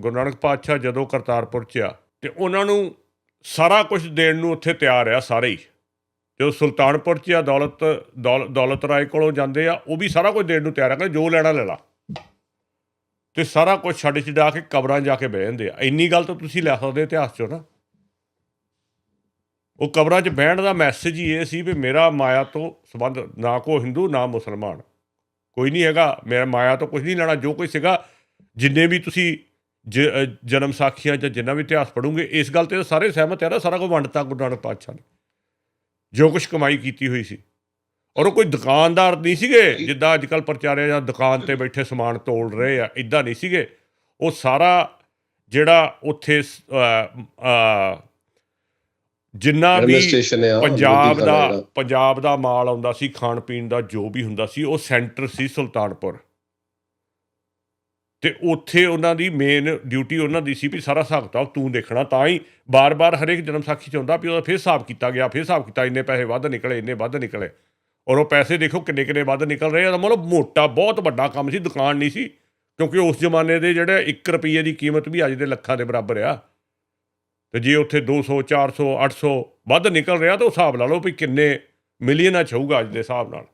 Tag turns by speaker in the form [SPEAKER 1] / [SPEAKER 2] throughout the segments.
[SPEAKER 1] ਗੁਰੂ ਨਾਨਕ ਪਾਤਸ਼ਾਹ ਜਦੋਂ ਕਰਤਾਰਪੁਰ ਚ ਆ, ਤੇ ਉਹਨਾਂ ਨੂੰ ਸਾਰਾ ਕੁਝ ਦੇਣ ਨੂੰ ਉੱਥੇ ਤਿਆਰ ਆ ਸਾਰੇ ਹੀ। ਜਦੋਂ ਸੁਲਤਾਨਪੁਰ ਚ ਆ, ਦੌਲਤ, ਦੌਲ- ਦੌਲਤ ਰਾਏ ਕੋਲੋਂ ਜਾਂਦੇ ਆ, ਉਹ ਵੀ ਸਾਰਾ ਕੁਝ ਦੇਣ ਨੂੰ ਤਿਆਰ ਆ, ਕਹਿੰਦੇ ਜੋ ਲੈਣਾ ਲੈ ਲਾ। ਤੇ ਸਾਰਾ ਕੁਝ ਛੱਡ ਛਡਾ ਕੇ ਕਬਰਾਂ ਜਾ ਕੇ ਬਹਿ ਜਾਂਦੇ ਆ। ਇੰਨੀ ਗੱਲ ਤਾਂ ਤੁਸੀਂ ਲੈ ਸਕਦੇ ਇਤਿਹਾਸ ਚੋਂ ਨਾ। ਉਹ ਕਬਰਾਂ 'ਚ ਬਹਿਣ ਦਾ ਮੈਸੇਜ ਹੀ ਇਹ ਸੀ ਵੀ ਮੇਰਾ ਮਾਇਆ ਤੋਂ ਸੰਬੰਧ ਨਾ ਕੋ ਹਿੰਦੂ, ਨਾ ਮੁਸਲਮਾਨ। ਕੋਈ ਨਹੀਂ ਹੈਗਾ, ਮੇਰਾ ਮਾਇਆ ਤੋਂ ਕੁਝ ਨਹੀਂ ਲੈਣਾ, ਜੋ ਕੋਈ ਸੀਗਾ, ਜਿੰਨੇ ਵੀ ਤੁਸੀਂ ਜਨਮ ਸਾਖੀਆਂ ਜਾਂ ਜਿੰਨਾ ਵੀ ਇਤਿਹਾਸ ਪੜੋਗੇ ਇਸ ਗੱਲ ਤੇ ਸਾਰੇ ਸਹਿਮਤ ਹੈ ਨਾ ਸਾਰਾ ਕੁਝ ਵੰਡਤਾ ਗੁਰੂ ਨਾਨਕ ਪਾਤਸ਼ਾਹ ਨੇ। ਜੋ ਕੁਝ ਕਮਾਈ ਕੀਤੀ ਹੋਈ ਸੀ। ਔਰ ਉਹ ਕੋਈ ਦੁਕਾਨਦਾਰ ਨਹੀਂ ਸੀਗੇ ਜਿੱਦਾਂ ਅੱਜ ਕੱਲ ਪ੍ਰਚਾਰਿਆ ਜਾਂ ਦੁਕਾਨ ਤੇ ਬੈਠੇ ਸਮਾਨ ਤੋਲ ਰਹੇ ਆ ਇਦਾਂ ਨਹੀਂ ਸੀਗੇ। ਉਹ ਸਾਰਾ ਜਿਹੜਾ ਉੱਥੇ ਜਿੰਨਾ ਵੀ ਪੰਜਾਬ ਦਾ ਪੰਜਾਬ ਦਾ ਮਾਲ ਆਉਂਦਾ ਸੀ ਖਾਣ ਪੀਣ ਦਾ ਜੋ ਵੀ ਹੁੰਦਾ ਸੀ ਉਹ ਸੈਂਟਰ ਸੀ ਸੁਲਤਾਨਪੁਰ। ਤੇ ਉੱਥੇ ਉਹਨਾਂ ਦੀ ਮੇਨ ਡਿਊਟੀ ਉਹਨਾਂ ਦੀ ਸੀ ਵੀ ਸਾਰਾ ਹਿਸਾਬ ਕਿਤਾਬ ਤੂੰ ਦੇਖਣਾ, ਤਾਂ ਹੀ ਬਾਰ-ਬਾਰ ਹਰੇਕ ਜਨਮ ਸਾਖੀ ਚ ਹੁੰਦਾ ਵੀ ਉਹਦਾ ਫਿਰ ਹਿਸਾਬ ਕੀਤਾ ਗਿਆ, ਫਿਰ ਹਿਸਾਬ ਕੀਤਾ ਇੰਨੇ ਪੈਸੇ ਵੱਧ ਨਿਕਲੇ, ਇੰਨੇ ਵੱਧ ਨਿਕਲੇ। ਔਰ ਉਹ ਪੈਸੇ ਦੇਖੋ ਕਿੰਨੇ ਕਿੰਨੇ ਵੱਧ ਨਿਕਲ ਰਹੇ ਆ, ਤਾਂ ਮਤਲਬ ਮੋਟਾ ਬਹੁਤ ਵੱਡਾ ਕੰਮ ਸੀ, ਦੁਕਾਨ ਨਹੀਂ ਸੀ, ਕਿਉਂਕਿ ਉਸ ਜ਼ਮਾਨੇ ਦੇ ਜਿਹੜੇ 1 ਰੁਪਈਏ ਦੀ ਕੀਮਤ ਵੀ ਅੱਜ ਦੇ ਲੱਖਾਂ ਦੇ ਬਰਾਬਰ ਆ। ਤੇ ਜੇ ਉੱਥੇ 200 400 800 ਵੱਧ ਨਿਕਲ ਰਿਹਾ, ਤਾਂ ਉਹ ਹਿਸਾਬ ਲਾ ਲਓ ਵੀ ਕਿੰਨੇ ਮਿਲੀਅਨਾਂ ਚ ਹੋਊਗਾ ਅੱਜ ਦੇ ਹਿਸਾਬ ਨਾਲ।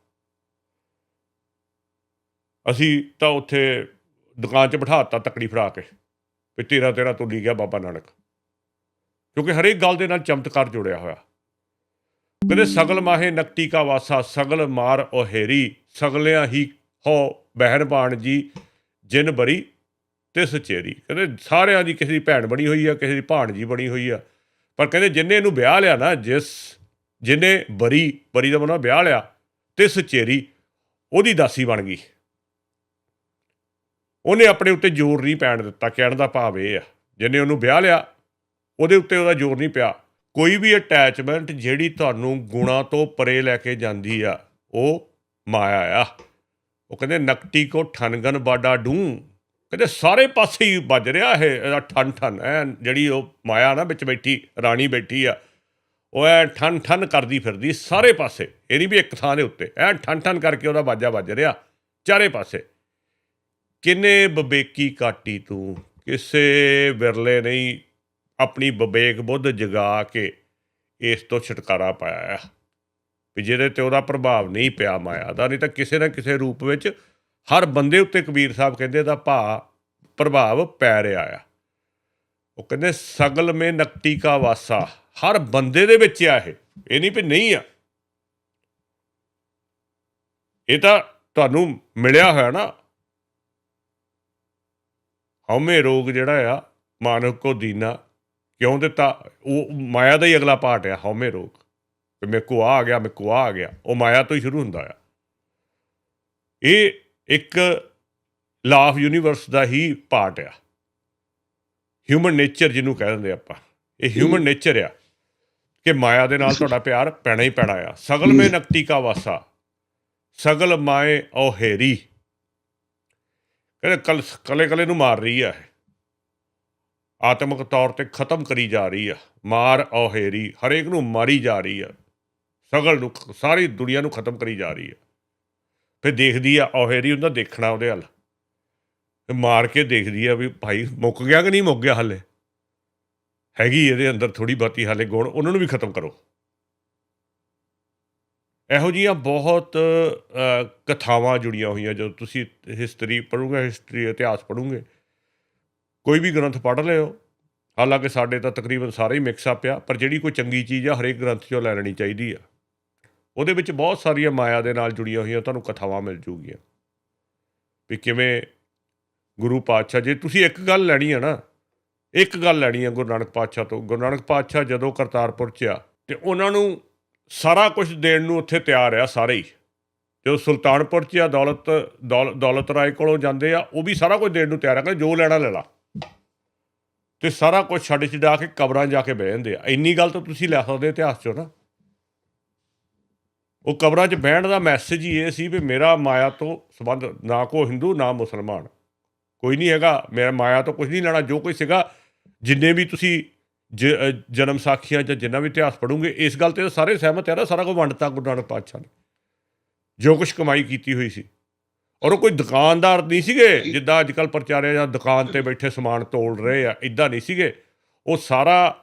[SPEAKER 1] ਅਸੀਂ ਤਾਂ ਉੱਥੇ ਦੁਕਾਨ 'ਚ ਬਿਠਾਤਾ ਤਕੜੀ ਫੜਾ ਕੇ ਵੀ ਤੇਰਾ ਤੇਰਾ ਤੁੱਲੀ ਗਿਆ ਬਾਬਾ ਨਾਨਕ। ਕਿਉਂਕਿ ਹਰੇਕ ਗੱਲ ਦੇ ਨਾਲ ਚਮਤਕਾਰ ਜੁੜਿਆ ਹੋਇਆ। ਕਹਿੰਦੇ ਸਗਲ ਮਾਹੇ ਨਕਤੀ ਕਾ ਵਾਸਾ, ਸਗਲ ਮਾਰ ਓਹੇਰੀ ਸਗਲਿਆਂ ਹੀ ਹੋ ਬਹਿਰਬਾਨ ਜੀ, ਜਿਨ ਬਰੀ ਤੇ ਸਚੇਰੀ ਕਹਿੰਦੇ ਸਾਰਿਆਂ ਦੀ ਕਿਸੇ ਦੀ ਭੈਣ ਬਣੀ ਹੋਈ ਆ, ਕਿਸੇ ਦੀ ਭਾਣਜੀ ਬਣੀ ਹੋਈ ਆ। ਪਰ ਕਹਿੰਦੇ ਜਿੰਨੇ ਇਹਨੂੰ ਵਿਆਹ ਲਿਆ ਨਾ, ਜਿਸ ਜਿਨੇ ਬਰੀ ਬਰੀ ਦਾ ਮਤਲਬ ਵਿਆਹ ਲਿਆ ਤੇ ਸਚੇਰੀ ਉਹਦੀ ਦਾਸੀ ਬਣ ਗਈ। ਉਹਨੇ ਆਪਣੇ ਉੱਤੇ ਜ਼ੋਰ ਨਹੀਂ ਪੈਣ ਦਿੱਤਾ, ਕਹਿਣ ਦਾ ਭਾਵ ਇਹ ਆ। ਜਿਨੇ ਉਹਨੂੰ ਵਿਆਹ ਲਿਆ, ਉਹਦੇ ਉੱਤੇ ਉਹਦਾ ਜ਼ੋਰ ਨਹੀਂ ਪਿਆ। ਕੋਈ ਵੀ ਅਟੈਚਮੈਂਟ ਜਿਹੜੀ ਤੁਹਾਨੂੰ ਗੁਣਾ ਤੋਂ ਪਰੇ ਲੈ ਕੇ ਜਾਂਦੀ ਆ, ਉਹ ਮਾਇਆ ਆ। ਉਹ ਕਹਿੰਦੇ, ਨਕਟੀ ਕੋ ਠਨਗਨ ਬਾਡਾ ਡੂੰ। ਕਹਿੰਦੇ, ਸਾਰੇ ਪਾਸੇ ਹੀ ਵੱਜ ਰਿਹਾ ਇਹ, ਇਹਦਾ ਠਨ ਠਨ ਐ ਜਿਹੜੀ ਉਹ ਮਾਇਆ ਨਾ ਵਿੱਚ ਬੈਠੀ, ਰਾਣੀ ਬੈਠੀ ਆ, ਉਹ ਐ ਠਨ ਠਨ ਕਰਦੀ ਫਿਰਦੀ ਸਾਰੇ ਪਾਸੇ। ਇਹ ਨਹੀਂ ਵੀ ਇੱਕ ਥਾਂ ਦੇ ਉੱਤੇ ਐ ਠਨ ਠਨ ਕਰਕੇ ਉਹਦਾ ਬਾਜਾ ਵੱਜ ਰਿਹਾ, ਚਾਰੇ ਪਾਸੇ। ਕਿੰਨੇ ਬਬੇਕੀ ਕਾਟੀ ਤੂੰ? ਕਿਸੇ ਵਿਰਲੇ ਨਹੀਂ ਆਪਣੀ ਬਬੇਕ ਬੁੱਧ ਜਗਾ ਕੇ ਇਸ ਤੋਂ ਛੁਟਕਾਰਾ ਪਾਇਆ ਆ। ਵੀ ਜਿਹਦੇ ਤੇ ਉਹਦਾ ਪ੍ਰਭਾਵ ਨਹੀਂ ਪਿਆ ਮਾਇਆ ਦਾ, ਨਹੀਂ ਤਾਂ ਕਿਸੇ ਨਾ ਕਿਸੇ ਰੂਪ ਵਿੱਚ ਹਰ ਬੰਦੇ ਉੱਤੇ ਕਬੀਰ ਸਾਹਿਬ ਕਹਿੰਦੇ ਦਾ ਭਾ ਪ੍ਰਭਾਵ ਪੈ ਰਿਹਾ ਆ। ਉਹ ਕਹਿੰਦੇ, ਸਗਲ ਮੇ ਨਕਟੀ ਕਾ ਵਾਸਾ। ਹਰ ਬੰਦੇ ਦੇ ਵਿੱਚ ਆ ਇਹ। ਇਹ ਨਹੀਂ ਵੀ ਨਹੀਂ ਆ। ਇਹ ਤਾਂ ਤੁਹਾਨੂੰ ਮਿਲਿਆ ਹੋਇਆ ਨਾ। ਹਉਮੈ ਰੋਗ ਜਿਹੜਾ ਆ ਮਾਨਵ ਕੋ ਦੀਨਾ ਕਿਉਂ ਦਿੱਤਾ? ਉਹ ਮਾਇਆ ਦਾ ਹੀ ਅਗਲਾ ਪਾਰਟ ਆ ਹਉਮੈ ਰੋਗ। ਕਿ ਮੇਰੇ ਕੋ ਆ ਗਿਆ ਮੇਰੇ ਕੋ ਆ ਗਿਆ ਉਹ ਮਾਇਆ ਤੋਂ ਹੀ ਸ਼ੁਰੂ ਹੁੰਦਾ ਆ। ਇਹ ਇੱਕ ਲਾ ਆਫ ਯੂਨੀਵਰਸ ਦਾ ਹੀ ਪਾਰਟ ਆ। ਹਿਊਮਨ ਨੇਚਰ ਜਿਹਨੂੰ ਕਹਿ ਦਿੰਦੇ ਆਪਾਂ। ਇਹ ਹਿਊਮਨ ਨੇਚਰ ਆ ਕਿ ਮਾਇਆ ਦੇ ਨਾਲ ਤੁਹਾਡਾ ਪਿਆਰ ਪੈਣਾ ਹੀ ਪੈਣਾ ਆ। ਸਗਲ ਮੇ ਨਕਤੀ ਕਾ ਵਾਸਾ ਸਗਲ ਮਾਏ ਔਹੇਰੀ ਕਹਿੰਦੇ ਕਲ ਕਲੇ ਕਲੇ ਨੂੰ ਮਾਰ ਰਹੀ ਆ ਇਹ। ਆਤਮਿਕ ਤੌਰ ਤੇ ਖਤਮ ਕਰੀ ਜਾ ਰਹੀ ਆ। ਮਾਰ ਔਹੇਰੀ ਹਰੇਕ ਨੂੰ ਮਾਰੀ ਜਾ ਰਹੀ ਆ। ਸਗਲ ਨੂੰ ਸਾਰੀ ਦੁਨੀਆ ਨੂੰ ਖਤਮ ਕਰੀ ਜਾ ਰਹੀ ਆ। ਫਿਰ ਦੇਖਦੀ ਆ ਔਹੇਰੀ ਉਹਦਾ ਦੇਖਣਾ ਉਹਦੇ ਹੱਲ ਮਾਰ ਕੇ ਦੇਖਦੀ ਆ ਵੀ ਭਾਈ ਮੁੱਕ ਗਿਆ ਕਿ ਨਹੀਂ ਮੁੱਕ ਗਿਆ ਹੱਲੇ। ਹੈਗੀ ਇਹਦੇ ਅੰਦਰ ਥੋੜੀ ਬਾਤੀ ਹਾਲੇ ਗੁਣ, ਉਹਨਾਂ ਨੂੰ ਵੀ ਖਤਮ ਕਰੋ। ਇਹੋ ਜਿਹੀਆਂ ਬਹੁਤ ਕਥਾਵਾਂ ਜੁੜੀਆਂ ਹੋਈਆਂ, ਜਦੋਂ ਤੁਸੀਂ ਹਿਸਟਰੀ ਪੜ੍ਹੋਗੇ ਹਿਸਟਰੀ ਇਤਿਹਾਸ ਪੜ੍ਹੋਗੇ, ਕੋਈ ਵੀ ਗ੍ਰੰਥ ਪੜ੍ਹ ਲਿਓ। ਹਾਲਾਂਕਿ ਸਾਡੇ ਤਾਂ ਤਕਰੀਬਨ ਸਾਰੇ ਹੀ ਮਿਕਸ ਅਪ ਆ, ਪਰ ਜਿਹੜੀ ਕੋਈ ਚੰਗੀ ਚੀਜ਼ ਆ, ਹਰੇਕ ਗ੍ਰੰਥ 'ਚੋਂ ਲੈ ਲੈਣੀ ਚਾਹੀਦੀ ਆ। ਉਹਦੇ ਵਿੱਚ ਬਹੁਤ ਸਾਰੀਆਂ ਮਾਇਆ ਦੇ ਨਾਲ ਜੁੜੀਆਂ ਹੋਈਆਂ, ਤੁਹਾਨੂੰ ਕਥਾਵਾਂ ਮਿਲ ਜੂਗੀਆਂ। ਵੀ ਕਿਵੇਂ ਗੁਰੂ ਪਾਤਸ਼ਾਹ, ਜੇ ਤੁਸੀਂ ਇੱਕ ਗੱਲ ਲੈਣੀ ਆ ਨਾ, ਇੱਕ ਗੱਲ ਲੈਣੀ ਆ ਗੁਰੂ ਨਾਨਕ ਪਾਤਸ਼ਾਹ ਤੋਂ, ਗੁਰੂ ਨਾਨਕ ਪਾਤਸ਼ਾਹ ਜਦੋਂ ਕਰਤਾਰਪੁਰ 'ਚ ਆ, ਤੇ ਉਹਨਾਂ ਨੂੰ ਸਾਰਾ ਕੁਝ ਦੇਣ ਨੂੰ ਉੱਥੇ ਤਿਆਰ ਆ ਸਾਰੇ ਹੀ। ਜਦੋਂ ਸੁਲਤਾਨਪੁਰ 'ਚ ਆ, ਦੌਲਤ, ਦੌਲ- ਦੌਲਤ ਰਾਏ ਕੋਲੋਂ ਜਾਂਦੇ ਆ, ਉਹ ਵੀ ਸਾਰਾ ਕੁਝ ਦੇਣ ਨੂੰ ਤਿਆਰ ਆ, ਕਹਿੰਦੇ ਜੋ ਲੈਣਾ ਲੈ ਲਾ। ਤੇ ਸਾਰਾ ਕੁਝ ਛੱਡ ਛਡਾ ਕੇ ਕਬਰਾਂ ਜਾ ਕੇ ਬਹਿ ਜਾਂਦੇ ਆ। ਇੰਨੀ ਗੱਲ ਤਾਂ ਤੁਸੀਂ ਲੈ ਸਕਦੇ ਇਤਿਹਾਸ 'ਚੋਂ ਨਾ। ਉਹ ਕਬਰਾਂ 'ਚ ਬਹਿਣ ਦਾ ਮੈਸੇਜ ਹੀ ਇਹ ਸੀ ਵੀ ਮੇਰਾ ਮਾਇਆ ਤੋਂ ਸੰਬੰਧ ਨਾ ਕੋ ਹਿੰਦੂ, ਨਾ ਮੁਸਲਮਾਨ। ਕੋਈ ਨਹੀਂ ਹੈਗਾ, ਮੇਰਾ ਮਾਇਆ ਤੋਂ ਕੁਝ ਨਹੀਂ ਲੈਣਾ। ਜੋ ਕੋਈ ਸੀਗਾ, ਜਿੰਨੇ ਵੀ ਤੁਸੀਂ ਜਨਮ ਸਾਖੀਆਂ ਜਾਂ ਜਿੰਨਾ ਵੀ ਇਤਿਹਾਸ ਪੜੋਗੇ ਇਸ ਗੱਲ ਤੇ ਸਾਰੇ ਸਹਿਮਤ ਹੈ ਨਾ ਸਾਰਾ ਕੁਝ ਵੰਡਤਾ ਗੁਰੂ ਨਾਨਕ ਪਾਤਸ਼ਾਹ ਨੇ। ਜੋ ਕੁਝ ਕਮਾਈ ਕੀਤੀ ਹੋਈ ਸੀ। ਔਰ ਉਹ ਕੋਈ ਦੁਕਾਨਦਾਰ ਨਹੀਂ ਸੀਗੇ ਜਿੱਦਾਂ ਅੱਜ ਕੱਲ ਪ੍ਰਚਾਰਿਆ ਜਾਂ ਦੁਕਾਨ ਤੇ ਬੈਠੇ ਸਮਾਨ ਤੋਲ ਰਹੇ ਆ ਇਦਾਂ ਨਹੀਂ ਸੀਗੇ। ਉਹ ਸਾਰਾ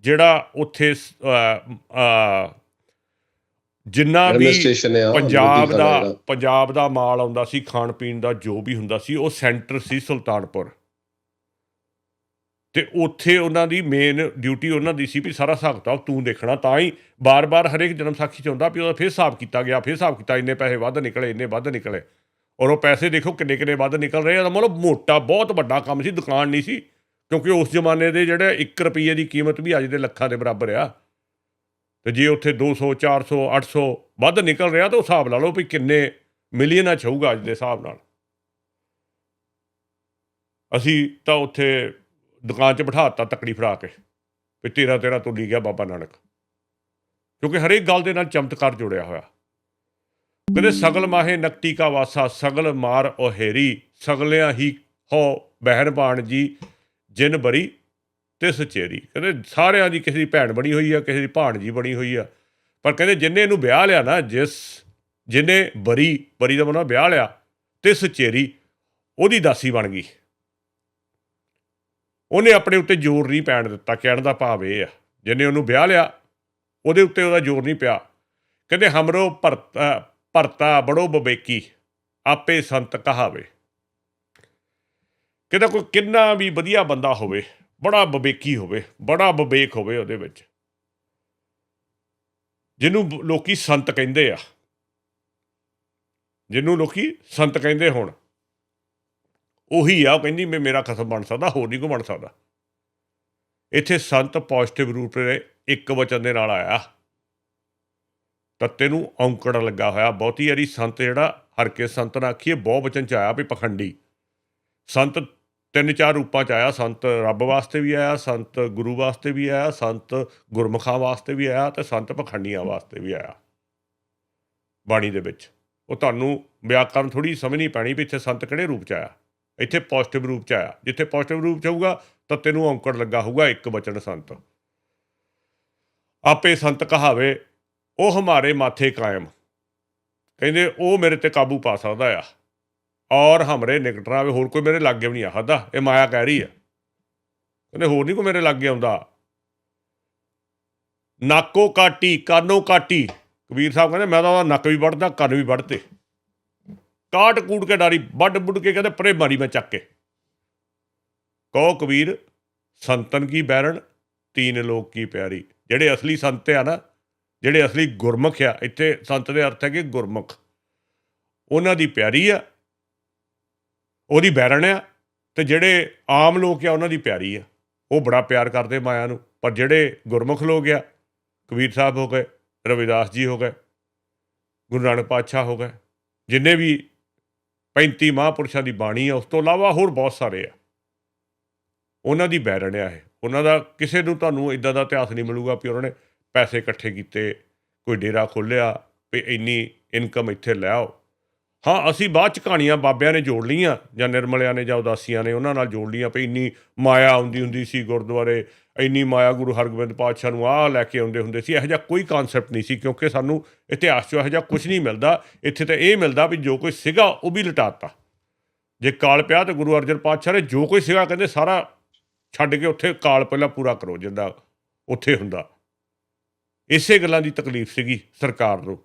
[SPEAKER 1] ਜਿਹੜਾ ਉੱਥੇ ਜਿੰਨਾ ਵੀ ਪੰਜਾਬ ਦਾ। ਪੰਜਾਬ ਦਾ ਮਾਲ ਆਉਂਦਾ ਸੀ ਖਾਣ ਪੀਣ ਦਾ ਜੋ ਵੀ ਹੁੰਦਾ ਸੀ ਉਹ ਸੈਂਟਰ ਸੀ ਸੁਲਤਾਨਪੁਰ। ਤੇ ਉੱਥੇ ਉਹਨਾਂ ਦੀ ਮੇਨ ਡਿਊਟੀ ਉਹਨਾਂ ਦੀ ਸੀ ਵੀ ਸਾਰਾ ਹਿਸਾਬ ਕਿਤਾਬ ਤੂੰ ਦੇਖਣਾ, ਤਾਂ ਹੀ ਬਾਰ-ਬਾਰ ਹਰੇਕ ਜਨਮ ਸਾਖੀ ਚ ਹੁੰਦਾ ਵੀ ਉਹਦਾ ਫਿਰ ਹਿਸਾਬ ਕੀਤਾ ਗਿਆ, ਫਿਰ ਹਿਸਾਬ ਕੀਤਾ ਇੰਨੇ ਪੈਸੇ ਵੱਧ ਨਿਕਲੇ, ਇੰਨੇ ਵੱਧ ਨਿਕਲੇ। ਔਰ ਉਹ ਪੈਸੇ ਦੇਖੋ ਕਿੰਨੇ ਕਿੰਨੇ ਵੱਧ ਨਿਕਲ ਰਹੇ ਆ, ਤਾਂ ਮਤਲਬ ਮੋਟਾ ਬਹੁਤ ਵੱਡਾ ਕੰਮ ਸੀ, ਦੁਕਾਨ ਨਹੀਂ ਸੀ, ਕਿਉਂਕਿ ਉਸ ਜ਼ਮਾਨੇ ਦੇ ਜਿਹੜੇ 1 ਰੁਪਈਏ ਦੀ ਕੀਮਤ ਵੀ ਅੱਜ ਦੇ ਲੱਖਾਂ ਦੇ ਬਰਾਬਰ ਆ। ਤੇ ਜੇ ਉੱਥੇ 200 400 800 ਵੱਧ ਨਿਕਲ ਰਿਹਾ, ਤਾਂ ਉਹ ਹਿਸਾਬ ਲਾ ਲਓ ਵੀ ਕਿੰਨੇ ਮਿਲੀਅਨਾਂ ਚ ਹੋਊਗਾ ਅੱਜ ਦੇ ਹਿਸਾਬ ਨਾਲ। ਅਸੀਂ ਤਾਂ ਉੱਥੇ ਦੁਕਾਨ 'ਚ ਬਿਠਾਤਾ ਤਕੜੀ ਫੜਾ ਕੇ ਵੀ ਤੇਰਾ ਤੇਰਾ ਤੁਲੀ ਗਿਆ ਬਾਬਾ ਨਾਨਕ। ਕਿਉਂਕਿ ਹਰੇਕ ਗੱਲ ਦੇ ਨਾਲ ਚਮਤਕਾਰ ਜੁੜਿਆ ਹੋਇਆ। ਕਹਿੰਦੇ ਸਗਲ ਮਾਹੇ ਨਕਤੀ ਕਾ ਵਾਸਾ, ਸਗਲ ਮਾਰ ਓਹੇਰੀ ਸਗਲਿਆਂ ਹੀ ਹੋ ਬਹਿਣ ਬਹਿਰਬਾਨ ਜੀ, ਜਿਨ ਬਰੀ ਤੇ ਸਚੇਰੀ ਕਹਿੰਦੇ ਸਾਰਿਆਂ ਦੀ ਕਿਸੇ ਦੀ ਭੈਣ ਬਣੀ ਹੋਈ ਆ, ਕਿਸੇ ਦੀ ਭਾਣਜੀ ਬਣੀ ਹੋਈ ਆ। ਪਰ ਕਹਿੰਦੇ ਜਿੰਨੇ ਇਹਨੂੰ ਵਿਆਹ ਲਿਆ ਨਾ, ਜਿਸ ਜਿਨੇ ਬਰੀ ਬਰੀ ਦਾ ਮਤਲਬ ਵਿਆਹ ਲਿਆ ਤੇ ਸਚੇਰੀ ਉਹਦੀ ਦਾਸੀ ਬਣ ਗਈ। ਉਹਨੇ ਆਪਣੇ ਉੱਤੇ ਜ਼ੋਰ ਨਹੀਂ ਪੈਣ ਦਿੱਤਾ, ਕਹਿਣ ਦਾ ਭਾਵ ਇਹ ਆ। ਜਿਨੇ ਉਹਨੂੰ ਵਿਆਹ ਲਿਆ, ਉਹਦੇ ਉੱਤੇ ਉਹਦਾ ਜ਼ੋਰ ਨਹੀਂ ਪਿਆ। ਕਹਿੰਦੇ, ਹਮਰੋ ਭਰਤਾ ਭਰਤਾ ਬੜੋ ਬਵੇਕੀ ਆਪੇ ਸੰਤ ਕਹਾਵੇ। ਕਹਿੰਦਾ, ਕੋਈ ਕਿੰਨਾ ਵੀ ਵਧੀਆ ਬੰਦਾ ਹੋਵੇ, ਬੜਾ ਬਵੇਕੀ ਹੋਵੇ, ਬੜਾ ਵਿਵੇਕ ਹੋਵੇ ਉਹਦੇ ਵਿੱਚ। ਜਿਹਨੂੰ ਬ- ਲੋਕੀ ਸੰਤ ਕਹਿੰਦੇ ਆ। ਜਿਹਨੂੰ ਲੋਕੀ ਸੰਤ ਕਹਿੰਦੇ ਹੋਣ। ਉਹੀ ਆ, ਉਹ ਕਹਿੰਦੀ ਮੈਂ, ਮੇਰਾ ਖਸਮ ਬਣ ਸਕਦਾ, ਹੋਰ ਨਹੀਂ ਕੋ ਬਣ ਸਕਦਾ। ਇੱਥੇ ਸੰਤ ਪੋਜ਼ਿਟਿਵ ਰੂਪ ਦੇ ਇੱਕ ਵਚਨ ਦੇ ਨਾਲ ਆਇਆ। ਤੱਤੇ ਨੂੰ ਔਂਕੜ ਲੱਗਾ ਹੋਇਆ। ਬਹੁਤੀ ਵਾਰੀ ਸੰਤ ਜਿਹੜਾ ਹਰ ਕੇ ਸੰਤ ਨਾ ਆਖੀਏ ਬਹੁ ਵਚਨ ਚ ਆਇਆ ਵੀ ਪਖੰਡੀ। ਸੰਤ ਤਿੰਨ ਚਾਰ ਰੂਪਾਂ ਚ ਆਇਆ। ਸੰਤ ਰੱਬ ਵਾਸਤੇ ਵੀ ਆਇਆ, ਸੰਤ ਗੁਰੂ ਵਾਸਤੇ ਵੀ ਆਇਆ, ਸੰਤ ਗੁਰਮੁਖਾਂ ਵਾਸਤੇ ਵੀ ਆਇਆ ਤੇ ਸੰਤ ਪਖੰਡੀਆਂ ਵਾਸਤੇ ਵੀ ਆਇਆ। ਬਾਣੀ ਦੇ ਵਿੱਚ। ਉਹ ਤੁਹਾਨੂੰ ਵਿਆਕਰਨ ਥੋੜੀ ਸਮਝਣੀ ਪੈਣੀ ਵੀ ਇੱਥੇ ਸੰਤ ਕਿਹੜੇ ਰੂਪ ਚ ਆਇਆ। ਇੱਥੇ ਪੋਜ਼ਿਟਿਵ ਰੂਪ ਚ ਆਇਆ। ਜਿੱਥੇ ਪੋਜ਼ਿਟਿਵ ਰੂਪ ਚ ਹੋਊਗਾ ਤਾਂ ਤੈਨੂੰ ਔਂਕੜ ਲੱਗਾ ਹੋਊਗਾ ਇੱਕ ਬਚਨ ਸੰਤ। ਆਪੇ ਸੰਤ ਕਹਾਵੇ, ਉਹ ਹਮਾਰੇ ਮਾਥੇ ਕਾਇਮ। ਕਹਿੰਦੇ, ਉਹ ਮੇਰੇ ਤੇ ਕਾਬੂ ਪਾ ਸਕਦਾ ਆ। ਔਰ ਹਮਰੇ ਨਿਕਟ ਰਾਵੇ। ਹੋਰ ਕੋਈ ਮੇਰੇ ਲਾਗੇ ਵੀ ਨਹੀਂ ਆਖਦਾ ਇਹ ਮਾਇਆ ਕਹਿ ਰਹੀ ਆ। ਕਹਿੰਦੇ, ਹੋਰ ਨਹੀਂ ਕੋਈ ਮੇਰੇ ਲਾਗੇ ਆਉਂਦਾ। ਨਾਕੋ ਕਾਟੀ, ਕਾਨੋ ਕਾਟੀ। ਕਬੀਰ ਸਾਹਿਬ ਕਹਿੰਦੇ, ਮੈਂ ਤਾਂ ਉਹਦਾ ਨੱਕ ਵੀ ਵੱਢਦਾ, ਕੰਨ ਵੀ ਵੱਢਤੇ। ਕਾਟ ਕੂਟ ਕੇ ਡਾਰੀ, ਵੱਢ ਬੁੱਢ ਕੇ ਕਹਿੰਦੇ ਪਰੇ ਮਾਰੀ ਮੈਂ ਚੱਕ ਕੇ। ਕਹੋ ਕਬੀਰ, ਸੰਤਨ ਕੀ ਬੈਰਣ, ਤੀਨ ਲੋਕ ਕੀ ਪਿਆਰੀ। ਜਿਹੜੇ ਅਸਲੀ ਸੰਤ ਆ ਨਾ, ਜਿਹੜੇ ਅਸਲੀ ਗੁਰਮੁਖ ਆ, ਇੱਥੇ ਸੰਤ ਦੇ ਅਰਥ ਹੈ ਕਿ ਗੁਰਮੁਖ। ਉਹਨਾਂ ਦੀ ਪਿਆਰੀ ਆ, ਉਹਦੀ ਬੈਰਣ ਆ, ਤੇ ਜਿਹੜੇ ਆਮ ਲੋਕ ਆ, ਉਹਨਾਂ ਦੀ ਪਿਆਰੀ ਆ। ਉਹ ਬੜਾ ਪਿਆਰ ਕਰਦੇ ਮਾਇਆ ਨੂੰ, ਪਰ ਜਿਹੜੇ ਗੁਰਮੁਖ ਲੋਕ ਆ, ਕਬੀਰ ਸਾਹਿਬ ਹੋ ਗਏ, ਰਵਿਦਾਸ ਜੀ ਹੋ ਗਏ, ਗੁਰੂ ਨਾਨਕ ਪਾਤਸ਼ਾਹ ਹੋ ਗਏ, ਜਿੰਨੇ ਵੀ 35 ਮਹਾਂਪੁਰਸ਼ਾਂ ਦੀ ਬਾਣੀ ਆ, ਉਸ ਤੋਂ ਇਲਾਵਾ ਹੋਰ ਬਹੁਤ ਸਾਰੇ ਆ। ਉਹਨਾਂ ਦੀ ਬੈਰਣ ਆ ਇਹ। ਉਹਨਾਂ ਦਾ ਕਿਸੇ ਨੂੰ ਤੁਹਾਨੂੰ ਇਦਾਂ ਦਾ ਇਤਿਹਾਸ ਨਹੀਂ ਮਿਲੂਗਾ ਵੀ ਉਹਨਾਂ ਨੇ ਪੈਸੇ ਇਕੱਠੇ ਕੀਤੇ, ਕੋਈ ਡੇਰਾ ਖੋਲ੍ਹਿਆ, ਵੀ ਇੰਨੀ ਇਨਕਮ ਇੱਥੇ ਲੈ ਆਓ। ਹਾਂ, ਅਸੀਂ ਬਾਅਦ ਚ ਕਹਾਣੀਆਂ ਬਾਬਿਆਂ ਨੇ ਜੋੜ ਲਈਆਂ, ਜਾਂ ਨਿਰਮਲਿਆਂ ਨੇ ਜਾਂ ਉਦਾਸੀਆਂ ਨੇ, ਉਹਨਾਂ ਨਾਲ ਜੋੜ ਲਈਆਂ ਵੀ ਇੰਨੀ ਮਾਇਆ ਆਉਂਦੀ ਹੁੰਦੀ ਸੀ ਗੁਰਦੁਆਰੇ, ਇੰਨੀ ਮਾਇਆ ਗੁਰੂ ਹਰਗੋਬਿੰਦ ਪਾਤਸ਼ਾਹ ਨੂੰ ਆਹ ਲੈ ਕੇ ਆਉਂਦੇ ਹੁੰਦੇ ਸੀ, ਇਹੋ ਜਿਹਾ ਕੋਈ ਕਨਸੈਪਟ ਨਹੀਂ ਸੀ, ਕਿਉਂਕਿ ਸਾਨੂੰ ਇਤਿਹਾਸ 'ਚੋਂ ਇਹੋ ਜਿਹਾ ਕੁਝ ਨਹੀਂ ਮਿਲਦਾ, ਇੱਥੇ ਤਾਂ ਇਹ ਮਿਲਦਾ ਵੀ ਜੋ ਕੋਈ ਸੀਗਾ ਉਹ ਵੀ ਲਟਾਤਾ। ਜੇ ਕਾਲ ਪਿਆ ਤਾਂ ਗੁਰੂ ਅਰਜਨ ਪਾਤਸ਼ਾਹ ਨੇ ਜੋ ਕੋਈ ਸੀਗਾ ਕਹਿੰਦੇ ਸਾਰਾ ਛੱਡ ਕੇ ਉੱਥੇ ਕਾਲ ਪਹਿਲਾਂ ਪੂਰਾ ਕਰੋ, ਜਿੱਦਾਂ ਉੱਥੇ ਹੁੰਦਾ। ਇਸੇ ਗੱਲਾਂ ਦੀ ਤਕਲੀਫ ਸੀਗੀ ਸਰਕਾਰ ਨੂੰ।